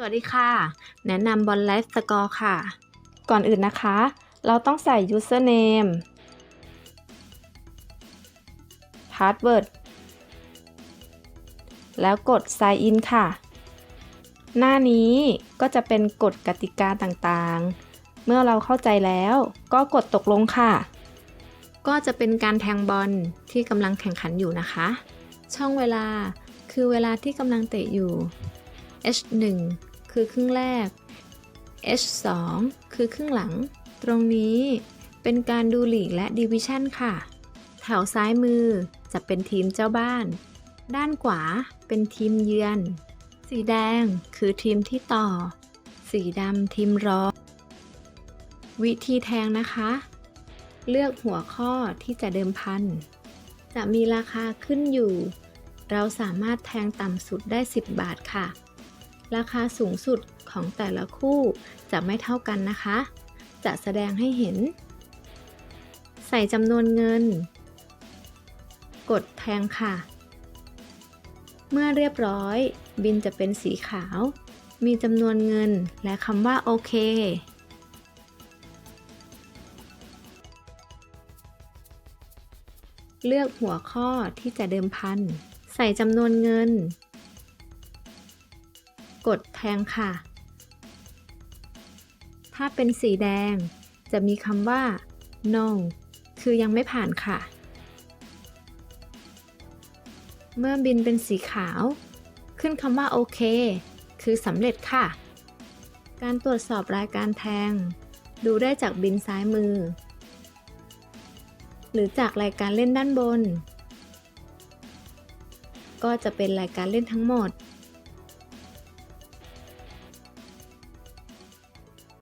สวัสดีค่ะ แนะนำบอลไลฟ์สกอร์ค่ะ ก่อนอื่นนะคะ เราต้องใส่ username password แล้วกด sign in ค่ะ หน้านี้ก็จะเป็นกฎกติกาต่างๆ เมื่อเราเข้าใจแล้วก็กดตกลงค่ะ ก็จะเป็นการแทงบอลที่กำลังแข่งขันอยู่นะคะ ช่องเวลาคือเวลาที่กำลังเตะอยู่ H1 คือครึ่งแรก H2 คือครึ่งหลัง ตรงนี้เป็นการดูหลีกและดิวิชั่นค่ะ แถวซ้ายมือจะเป็นทีมเจ้าบ้าน ด้านขวาเป็นทีมเยือน สีแดงคือทีมที่ต่อ สีดำทีมรองวิธีแทงนะคะ เลือกหัวข้อที่จะเดิมพัน จะมีราคาขึ้นอยู่ เราสามารถแทงต่ำสุดได้ 10 บาทค่ะ ราคาสูงสุดของแต่ละคู่จะไม่เท่ากันนะคะ จะแสดงให้เห็น ใส่จำนวนเงิน กดแทงค่ะ เมื่อเรียบร้อย บินจะเป็นสีขาว มีจำนวนเงินและคำว่าโอเคเลือกหัวข้อที่จะเดิมพัน ใส่จำนวนเงิน กดแทงค่ะ ถ้าเป็นสีแดงจะมีคำว่า no คือยังไม่ผ่านค่ะ เมื่อบินเป็นสีขาว ขึ้นคำว่าโอเคคือสำเร็จค่ะ การตรวจสอบรายการแทง ดูได้จากบินซ้ายมือ หรือจากรายการเล่นด้านบน ก็จะเป็นรายการเล่นทั้งหมด